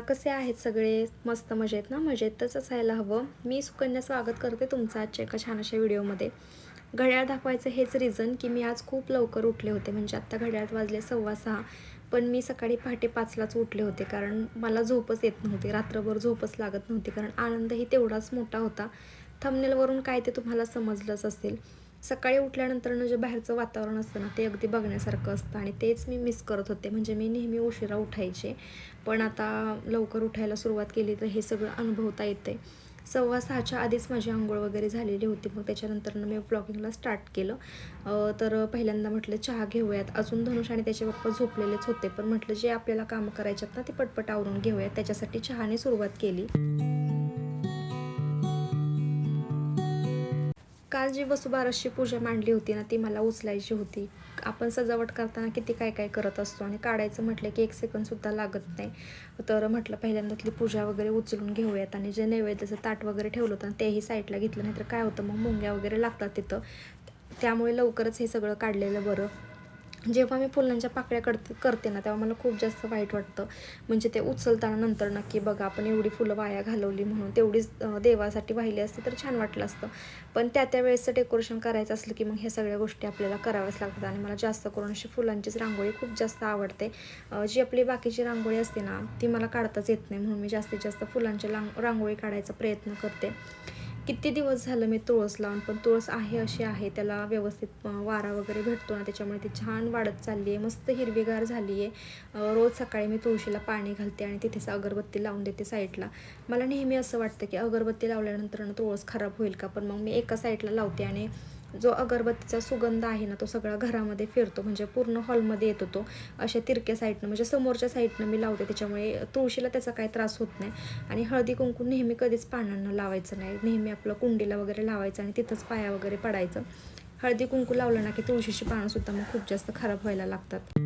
कसे आहेत सगळे? मस्त मजेत ना? मजेतच असायला हवं. मी सुकन्या स्वागत करते तुमचं आजच्या एका छान अशा व्हिडिओमध्ये. घड्याळ दाखवायचं हेच रिझन की मी आज खूप लवकर उठले होते. म्हणजे आत्ता घड्याळात वाजले सव्वा सहा. पण मी सकाळी पहाटे पाचलाच उठले होते कारण मला झोपच येत नव्हती. रात्रभर झोपच लागत नव्हती कारण आनंदही तेवढाच मोठा होता. थमनेलवरून काय ते तुम्हाला समजलंच असेल. सकाळी उठल्यानंतर जे बाहेरचं वातावरण असतं ना ते अगदी बघण्यासारखं असतं आणि तेच मी मिस करत होते. म्हणजे मी नेहमी उशिरा उठायचे. पण आता लवकर उठायला सुरुवात केली तर हे सगळं अनुभवता येते. सव्वा सहाच्या आधीच माझी आंघोळ वगैरे झालेली होती. मग त्याच्यानंतर मी ब्लॉगिंगला स्टार्ट केलं. तर पहिल्यांदा म्हटलं चहा घेऊयात. अजून धनुष आणि त्याचे पप्पा झोपलेलेच होते. पण म्हटलं जे आपल्याला कामं करायच्यात ना ते पटपट आवरून घेऊयात. त्याच्यासाठी चहाने सुरुवात केली. काल जी वसुबारसची पूजा मांडली होती ना ती मला उचलायची होती. आपण सजावट करताना किती काय काय करत असतो आणि काढायचं म्हटलं की एक सेकंदसुद्धा लागत नाही. तर म्हटलं पहिल्यांदातली पूजा वगैरे उचलून घेऊयात आणि जे नैवेद्याचं ताट वगैरे ठेवलं होतं तेही साईडला घेतलं. नाहीतर काय होतं मग मुंग्या वगैरे लागतात तिथं. त्यामुळे लवकरच हे सगळं काढलेलं बरं. जेव्हा मी फुलांच्या पाकळ्या करते करते ना तेव्हा मला खूप जास्त वाईट वाटतं. म्हणजे ते उचलताना नंतर नक्की बघा आपण एवढी फुलं वाया घालवली म्हणून तेवढीच देवासाठी वाहिली असते तर छान वाटलं असतं. पण त्या त्या वेळेसचं डेकोरेशन करायचं असलं की मग ह्या सगळ्या गोष्टी आपल्याला कराव्याच लागतात. आणि मला जास्त करून अशी फुलांचीच रांगोळी खूप जास्त आवडते. जी आपली बाकीची रांगोळी असते ना ती मला काढताच येत नाही म्हणून मी जास्तीत जास्त फुलांची रांगोळी काढायचा प्रयत्न करते. किती दिवस झालं मी तुळस लावून पण तुळस आहे अशी आहे त्याला व्यवस्थित वारा वगैरे भेटतो ना त्याच्यामुळे ती छान वाढत चालली आहे मस्त हिरवीगार झाली आहे. रोज सकाळी मी तुळशीला पाणी घालते आणि तिथेच अगरबत्ती लावून देते साईडला. मला नेहमी असं वाटतं की अगरबत्ती लावल्यानंतर तुळस खराब होईल का पण मग मी एका साईडला लावते आणि जो अगरबत्तीचा सुगंध आहे ना तो सगळा घरामध्ये फिरतो. म्हणजे पूर्ण हॉलमध्ये येतो तो. अशा तिरक्या साईडनं म्हणजे समोरच्या साईडनं मी लावते. त्याच्यामुळे तुळशीला त्याचा काही त्रास होत नाही. आणि हळदी कुंकू नेहमी कधीच पानांना लावायचं नाही. नेहमी आपलं कुंडीला वगैरे लावायचं आणि तिथंच पाया वगैरे पडायचं. हळदी कुंकू लावलं ना की तुळशीची पानंसुद्धा मग खूप जास्त खराब व्हायला लागतात.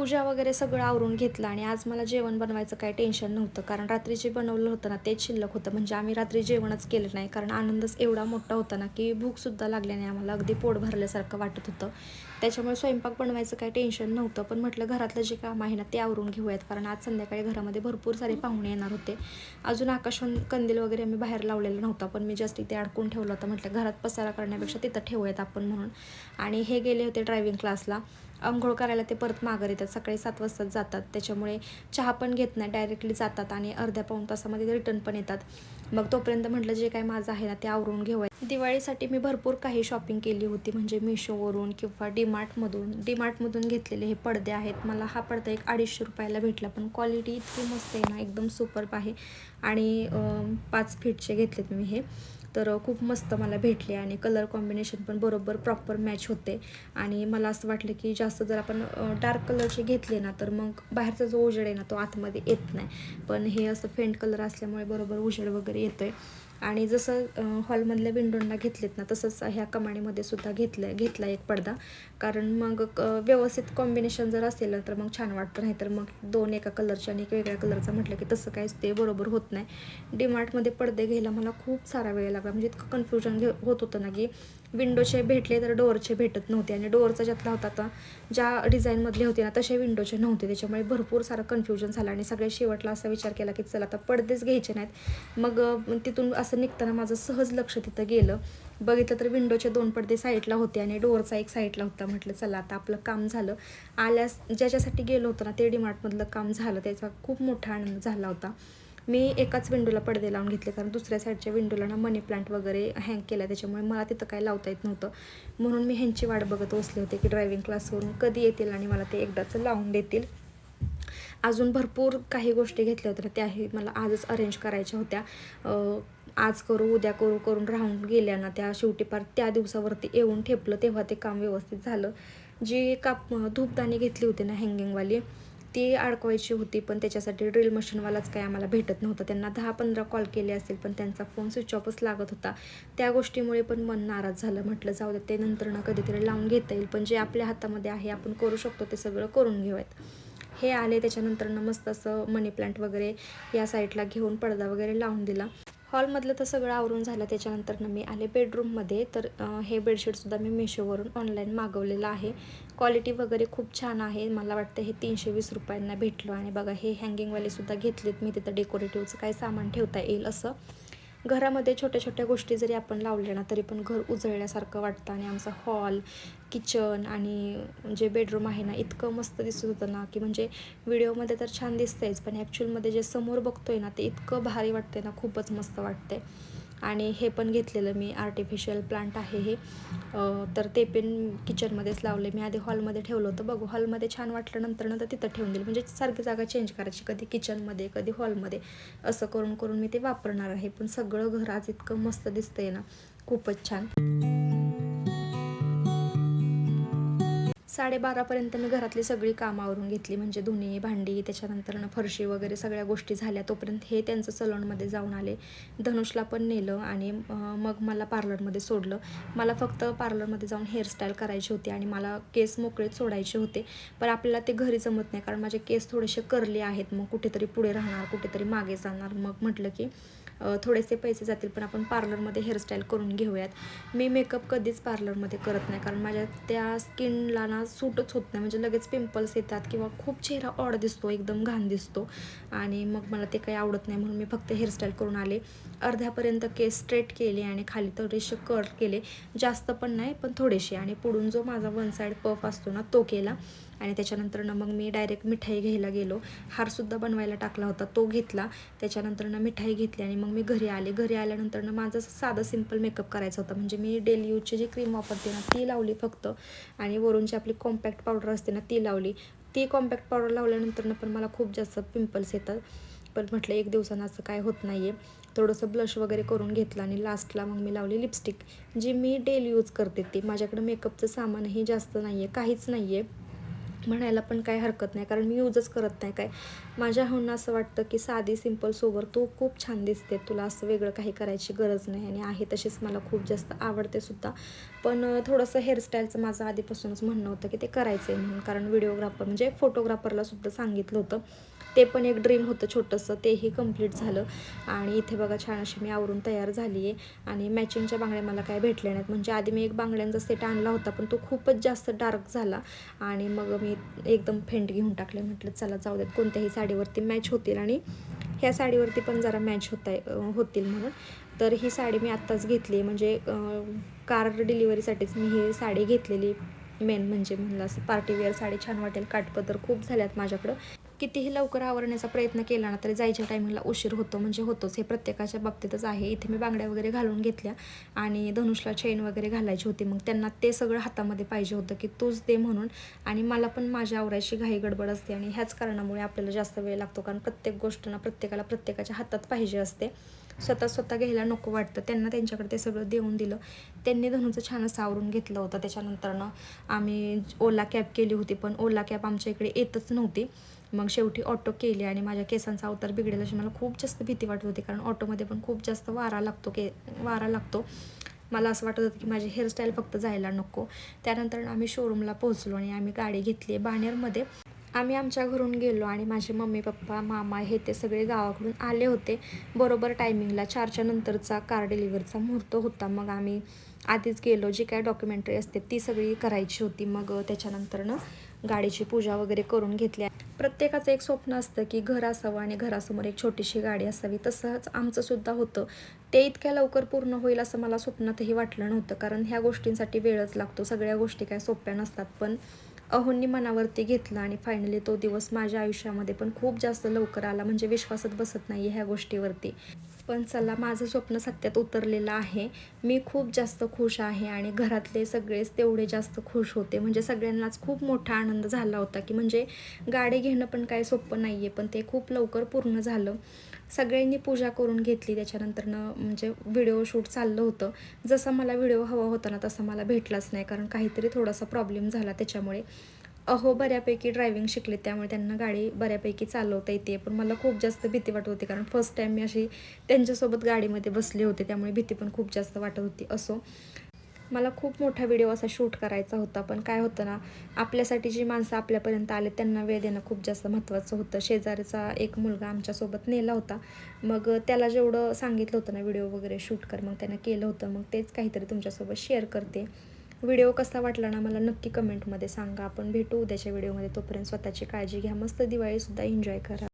पूजा वगैरे सगळं आवरून घेतलं आणि आज मला जेवण बनवायचं काही टेन्शन नव्हतं. कारण रात्री जे बनवलं होतं ना तेच शिल्लक होतं. म्हणजे आम्ही रात्री जेवणच केलं नाही. कारण आनंदच एवढा मोठा होता ना की भूकसुद्धा लागल्याने आम्हाला. अगदी पोट भरल्यासारखं वाटत होतं. त्याच्यामुळे स्वयंपाक बनवायचं काही टेन्शन नव्हतं. पण म्हटलं घरातलं जे काम आहे ना ते आवरून घेऊयात. कारण आज संध्याकाळी घरामध्ये भरपूर सारे पाहुणे येणार होते. अजून आकाशवान कंदील वगैरे आम्ही बाहेर लावलेलं नव्हता. पण मी जास्त इथे अडकून ठेवलं होतं. म्हटलं घरात पसारा करण्यापेक्षा तिथं ठेवूयात आपण म्हणून. आणि हे गेले होते ड्रायव्हिंग क्लासला आंघोळ करायला ते परत माघार येतात. सकाळी सात वाजता जातात. त्याच्यामुळे चहा पण घेत नाही. डायरेक्टली जातात आणि अर्ध्या पाऊण तासामध्ये रिटर्न पण येतात. मग तोपर्यंत म्हटलं जे काय माझं आहे ना ते आवरून घेऊया. दिवाळीसाठी मी भरपूर काही शॉपिंग केली होती म्हणजे मिशोवरून किंवा डीमार्टमधून डीमार्टमधून घेतलेले हे पडदे आहेत. मला हा पडदा एक अडीचशे रुपयाला भेटला पण क्वालिटी इतकी मस्त आहे ना एकदम सुपरब आहे. आणि पाच फीटचे घेतलेत मी हे. तर खूप मस्त मला भेटले आणि कलर कॉम्बिनेशन पण बरोबर प्रॉपर मॅच होते. आणि मला असं वाटलं की जास्त जर आपण डार्क कलरचे घेतले ना तर मग बाहेरचा जो उजेड आहे ना तो आतमध्ये येत नाही. पण हे असं फेंट कलर असल्यामुळे बरोबर उजेड वगैरे येतो आहे आणि जसं हॉलमधल्या विंडोंना घेतलेत ना तसंच ह्या कमाणीमध्ये सुद्धा घेतलं घेतला एक पडदा. कारण मग व्यवस्थित कॉम्बिनेशन जर असेल तर मग छान वाटतं. नाही तर मग दोन एका कलरच्या आणि एक वेगळ्या कलरचा म्हटलं की तसं काहीच ते बरोबर होत नाही. डीमार्टमध्ये पडदे घ्यायला मला खूप सारा वेळ लागला. म्हणजे इतकं कन्फ्युजन घे होत होतं ना की विंडोचे भेटले तर डोअरचे भेटत नव्हते आणि डोअरचा ज्यातला होता आता ज्या डिझाईनमधले होते ना तसे विंडोचे नव्हते. त्याच्यामुळे भरपूर सारं कन्फ्युजन झालं आणि सगळे शेवटला असा विचार केला की चला आता पडदेच घ्यायचे नाहीत. मग तिथून असं निघताना माझं सहज लक्ष तिथं गेलं. बघितलं तर विंडोचे दोन पडदे साईडला होते आणि डोअरचा एक साईडला होता. म्हटलं चला आता आपलं काम झालं. आल्यास ज्याच्यासाठी गेलो होतो ना ते डिमार्टमधलं काम झालं. त्याचा खूप मोठा आनंद झाला होता. मी एकाच विंडोला पडदे लावून घेतले कारण दुसऱ्या साईडच्या विंडोला ना मनी प्लांट वगैरे हँग केला त्याच्यामुळे मला तिथं काय लावता येत नव्हतं. म्हणून मी ह्यांची वाट बघत बसले होते की ड्रायव्हिंग क्लासवरून कधी येतील आणि मला ते एकदाच लावून देतील. अजून भरपूर काही गोष्टी घेतल्या होत्या त्याही मला आजच अरेंज करायच्या होत्या. आज करू उद्या करू करून राहून गेल्या ना त्या शेवटी पार त्या दिवसावरती येऊन ठेपलं तेव्हा ते काम व्यवस्थित झालं. जी काप धूपदाणी घेतली होती ना हँगिंगवाली ती अडकवायची होती पण त्याच्यासाठी ड्रिल मशीनवालाच काय आम्हाला भेटत नव्हतं. त्यांना दहा पंधरा कॉल केले असेल पण त्यांचा फोन स्विच ऑफच लागत होता. त्या गोष्टीमुळे पण मन नाराज झालं. म्हटलं जाऊ दे ते नंतर ना कधीतरी लावून घेता येईल पण जे आपल्या हातामध्ये आहे आपण करू शकतो ते सगळं करून घेऊयात. हे आले त्याच्यानंतरनं मस्त असं मनी प्लांट वगैरे या साईडला घेऊन पडदा वगैरे लावून दिला. हॉलमधलं तर सगळं आवरून झालं. त्याच्यानंतर मी आले बेडरूममध्ये. तर हे बेडशीटसुद्धा मी मिशोवरून ऑनलाईन मागवलेलं आहे. क्वालिटी वगैरे खूप छान आहे. मला वाटतं हे तीनशे वीस रुपयांना भेटलं. आणि बघा हे हँगिंगवालेसुद्धा घेतलेत. मी तिथं डेकोरेटिव्हचं काय सामान ठेवता येईल असं. घरामध्ये छोट्या छोट्या गोष्टी जरी आपण लावल्या ना तरी पण घर उजळल्यासारखं वाटतं आणि आमचा हॉल किचन आणि जे बेडरूम आहे ना इतकं मस्त दिसत होतं ना की म्हणजे व्हिडिओमध्ये तर छान दिसतंयच पण ॲक्च्युअलमध्ये जे समोर बघतोय ना ते इतकं भारी वाटतंय ना खूपच मस्त वाटतंय. आणि हे पण घेतलेलं मी आर्टिफिशियल प्लांट आहे हे. तर ते पण किचनमध्येच लावले. मी आधी हॉलमध्ये ठेवलं होतं. बघू हॉलमध्ये छान वाटलं नंतर नंतर तिथं ठेवून दिलं. म्हणजे सारखी जागा चेंज करायची. कधी किचनमध्ये कधी हॉलमध्ये असं करून करून मी ते वापरणार आहे. पण सगळं घर आज इतकं मस्त दिसतंय ना. खूपच छान. साडेबारापर्यंत मी घरातली सगळी कामावरून घेतली म्हणजे धुणी भांडी त्याच्यानंतर फरशी वगैरे सगळ्या गोष्टी झाल्या. तोपर्यंत हे त्यांचं सलॉनमध्ये जाऊन आले. धनुषला पण नेलं आणि मग मला पार्लरमध्ये सोडलं. मला फक्त पार्लरमध्ये जाऊन हेअरस्टाईल करायची होती आणि मला केस मोकळेच सोडायचे होते. पण आपल्याला ते घरी जमत नाही कारण माझे केस थोडेसे करले आहेत. मग कुठेतरी पुढे राहणार कुठेतरी मागे जाणार. मग म्हटलं की थोडेसे पैसे जातील पण आपण पार्लरमध्ये हेअरस्टाईल करून घेऊयात. मी मेकअप कधीच पार्लरमध्ये करत नाही कारण माझ्या त्या स्किनला ना सूटच होत नाही. म्हणजे लगेच पिंपल्स येतात किंवा खूप चेहरा ऑड दिसतो एकदम घाण दिसतो. आणि मग मला ते काही आवडत नाही म्हणून मी फक्त हेअरस्टाईल करून आले. अर्ध्यापर्यंत केस स्ट्रेट केले आणि खाली थोडेसे कट केले. जास्त पण नाही पण थोडेसे. आणि पुढून जो माझा वन साईड पफ असतो ना तो केला. आणि त्याच्यानंतर ना मग मी डायरेक्ट मिठाई घ्यायला गेलो. हारसुद्धा बनवायला टाकला होता तो घेतला. त्याच्यानंतर ना मिठाई घेतली आणि मग मग मी घरी आले. घरी आल्यानंतर ना माझं साधं सिंपल मेकअप करायचा होता. म्हणजे मी डेली यूजची जी क्रीम वापरते ना ती लावली फक्त. आणि वरूनची आपली कॉम्पॅक्ट पावडर असते ना ती लावली. ती कॉम्पॅक्ट पावडर लावल्यानंतर ना पण मला खूप जास्त पिंपल्स येतात. पण म्हटलं एक दिवसानं असं काय होत नाही आहे थोडंसं ब्लश वगैरे करून घेतलं आणि लास्टला मग मी लावली लिपस्टिक जी मी डेली यूज करते ती. माझ्याकडं मेकअपचं सामानही जास्त नाही आहे काहीच नाही आहे म्हणायला पण काही हरकत नाही कारण मी यूजच करत नाही काय. माझ्या होऊन असं वाटतं की साधी सिंपल सोबर तू खूप छान दिसते तुला असं वेगळं काही करायची गरज नाही आणि आहे तशीच मला खूप जास्त आवडते सुद्धा. पण थोडंसं हेअरस्टाईलचं माझं आधीपासूनच म्हणणं होतं की ते करायचं आहे म्हणून कारण व्हिडिओग्राफर म्हणजे फोटोग्राफरला सुद्धा सांगितलं होतं. ते पण एक ड्रीम होतं छोटंसं तेही कंप्लीट झालं. आणि इथे बघा छान अशी मी आवरून तयार झाली आहे आणि मॅचिंगच्या बांगड्या मला काय भेटल्या नाहीत. म्हणजे आधी मी एक बांगड्यांचा सेट आणला होता पण तो खूपच जास्त डार्क झाला. आणि मग मी एकदम फेंट घेऊन टाकले. म्हटलं चला जाऊ देत. कोणत्याही साडीवरती मॅच होतील. आणि ह्या साडीवरती पण जरा मॅच होता होतील म्हणून. तर ही साडी मी आत्ताच घेतली म्हणजे कार डिलिव्हरीसाठीच मी ही साडी घेतलेली. मेन म्हणजे म्हणलं असं पार्टीवेअर साडी छान वाटेल. काटपदर खूप झाल्यात माझ्याकडं. कितीही लवकर आवरण्याचा प्रयत्न केला ना तरी जायच्या टायमिंगला उशीर होतो. म्हणजे होतोच. हे प्रत्येकाच्या बाबतीतच आहे. इथे मी बांगड्या वगैरे घालून घेतल्या आणि धनुषला चेन वगैरे घालायची होती. मग त्यांना ते सगळं हातामध्ये पाहिजे होतं की तूच दे म्हणून. आणि मला पण माझ्या आवरायची घाई गडबड असते आणि ह्याच कारणामुळे आपल्याला जास्त वेळ लागतो. कारण प्रत्येक गोष्टना प्रत्येकाला प्रत्येकाच्या हातात पाहिजे असते. स्वतः स्वतः घ्यायला नको वाटतं. त्यांना त्यांच्याकडे ते सगळं देऊन दिलं. त्यांनी धनुचं छान असं आवरून घेतलं होतं. त्याच्यानंतरनं आम्ही ओला कॅब केली होती. पण ओला कॅब आमच्या इकडे येतच नव्हती. मग शेवटी ऑटो केली आणि माझ्या केसांचा अवतार बिघडेल अशी मला खूप जास्त भीती वाटत होती. कारण ऑटोमध्ये पण खूप जास्त वारा लागतो के वारा लागतो. मला असं वाटत होतं की माझी हेअरस्टाईल फक्त जायला नको. त्यानंतर आम्ही शोरूमला पोहोचलो आणि आम्ही गाडी घेतली. बाणेरमध्ये आम्ही आमच्या घरून गेलो आणि माझे मम्मी पप्पा मामा हे ते सगळे गावाकडून आले होते. बरोबर टायमिंगला चारच्या नंतरचा कार डिलिव्हरचा मुहूर्त होता. मग आम्ही आधीच गेलो. जी काय डॉक्युमेंटरी असते ती सगळी करायची होती. मग त्याच्यानंतरनं गाडीची पूजा वगैरे करून घेतली आहे. प्रत्येकाचं एक स्वप्न असतं की घर असावं आणि घरासमोर एक छोटीशी गाडी असावी. तसंच आमचंसुद्धा होतं. ते इतक्या लवकर पूर्ण होईल असं मला स्वप्नातही वाटलं नव्हतं. कारण ह्या गोष्टींसाठी वेळच लागतो. सगळ्या गोष्टी काय सोप्या नसतात. पण अहोंनी मनावरती घेतला आणि फायनली तो दिवस माझ्या आयुष्यामध्ये पण खूप जास्त लवकर आला. म्हणजे विश्वासच बसत नाही ह्या गोष्टीवरती. पण चला माझं स्वप्न सत्यात उतरलेलं आहे. मी खूप जास्त खुश आहे आणि घरातले सगळेच तेवढे जास्त खुश होते. म्हणजे सगळ्यांनाच खूप मोठा आनंद झाला होता की म्हणजे गाडी घेणं पण काय सोपं नाही आहे पण ते खूप लवकर पूर्ण झालं. सगळ्यांनी पूजा करून घेतली. त्याच्यानंतरनं म्हणजे व्हिडिओ शूट चाललं होतं. जसा मला व्हिडिओ हवा होता ना तसा मला भेटलाच नाही. कारण काहीतरी थोडासा प्रॉब्लेम झाला त्याच्यामुळे. अहो बऱ्यापैकी ड्रायव्हिंग शिकले. त्यामुळे त्यांना गाडी बऱ्यापैकी चालवता येते. पण मला खूप जास्त भीती वाटत होती. कारण फर्स्ट टाईम मी अशी त्यांच्यासोबत गाडीमध्ये बसले होते. त्यामुळे भीती पण खूप जास्त वाटत होती. असो. मला खूप मोठा व्हिडिओ असा शूट करायचा होता पण काय होतं ना आपल्यासाठी जी माणसं आपल्यापर्यंत आले त्यांना वेळ देणं खूप जास्त महत्त्वाचं होतं. शेजारीचा एक मुलगा आमच्यासोबत नेला होता. मग त्याला जेवढं सांगितलं होतं ना व्हिडिओ वगैरे शूट कर मग त्यानं केलं होतं. मग तेच काहीतरी तुमच्यासोबत शेअर करते. व्हिडिओ कसा वाटला ना मला नक्की कमेंटमध्ये सांगा. आपण भेटू उद्याच्या व्हिडिओमध्ये तोपर्यंत स्वतःची काळजी घ्या. मस्त दिवाळीसुद्धा एन्जॉय करा.